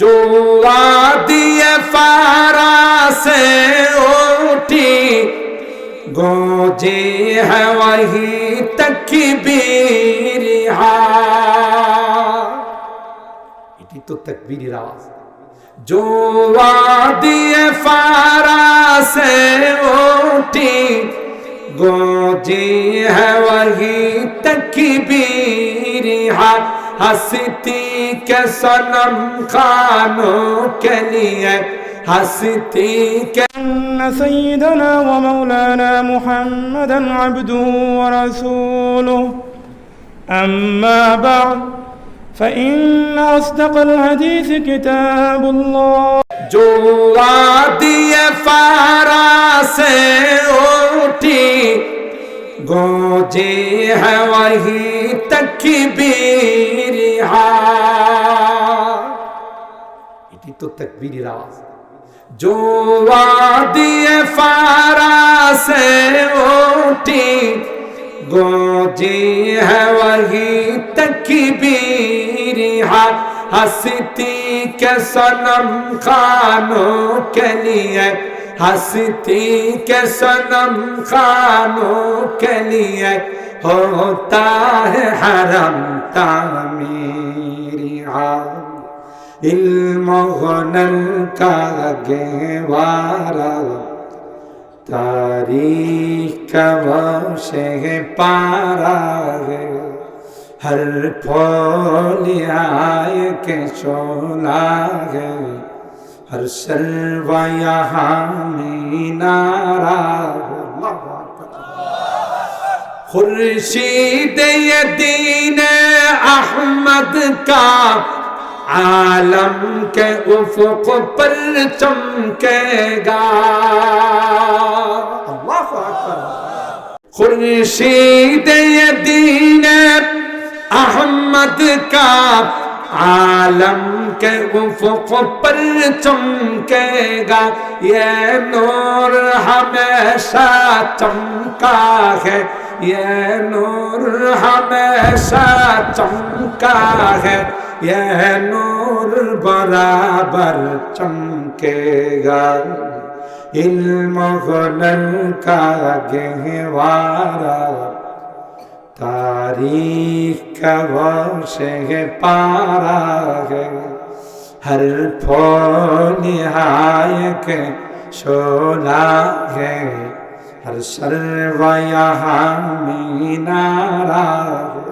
জুয়া দিয়ে ফারাসে উঠি, গোজে হওয়াহি তকবীর এটি তো তকবীরের আওয়াজ। জুয়া দিয়ে ফারাসে উঠি, গোজে হওয়াহি তকবীর হা। حسيتي کے سنم خانوں کے لیے کے أن سيدنا ومولانا محمدا عبده ورسوله أما بعد فإن أصدق الحديث كتاب الله جلادي فارا سے اٹھی उठी गोजे है वही तकबीर এটি তো তকবীরের আওয়াজ जुआ दिए फारा से उठी गोजी है वही तकबीर हंसती के सनम खानों के लिए हंसती के सनम खानों के लिए होता है हरम तामीरी इल्म गनल का गेवारा तारीख का वशे पारा है हर फोलियाय के शोला है हर सर्वा यहाँ मीनारा खुर्शीद ये दीन अहमद का आलम के उफुक पर चमकेगा अल्लाह अकबर खुर्शीद ये दीन अहमद का आलम के उफुक पर चमकेगा ये नूर हमेशा चमका है ये नूर हमेशा चमका है यह नूर बराबर चमकेगा इल्म गनल का गहवारा तारीख का वर्ष पारा है हर फोनिहाय के शोला है हर सर्व यहाँ मीनारा है